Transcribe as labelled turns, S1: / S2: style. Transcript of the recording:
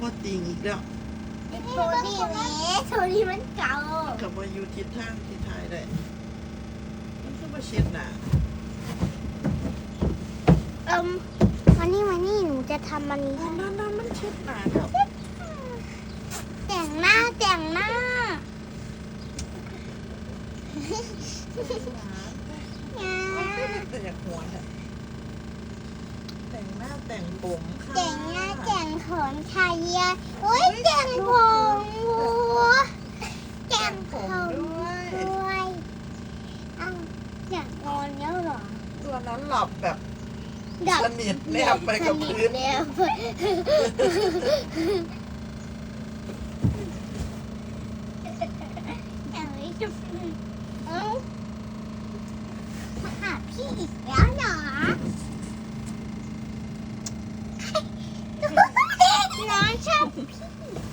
S1: บ่ติงอีกแล้ว
S2: โทนี่แม่โทนี่มันเก่า
S1: กับว่าอยู่ทิศทางที่ทายได้มันคือบ่เช็ดหน้า
S2: เอิมวันนี้วันนี้หนูจะทำมันนี้
S1: อันนั้นน่ะมันเช็ดหน้าแล้ว
S2: แต่งหน้าแต่งหน้า
S1: แต่อยากหัวเนี่ยแต่งหน้าแต่งผมค่ะ
S2: แต่งหน้าแต่ งขนชายเยียโอ้ยแต่งผมวัวแต่งผม
S1: ด้วย
S2: ด้วยเอ้าอยากนอนแล้วเหรอ
S1: ตัวนั้นหลับแบบ
S2: ดับ
S1: สนิทแนบไปกับพื้น
S2: แนบเอ้ามาหาพี่อีกแล้วเหรอน้องชอบพี่น้องหลับ สนิท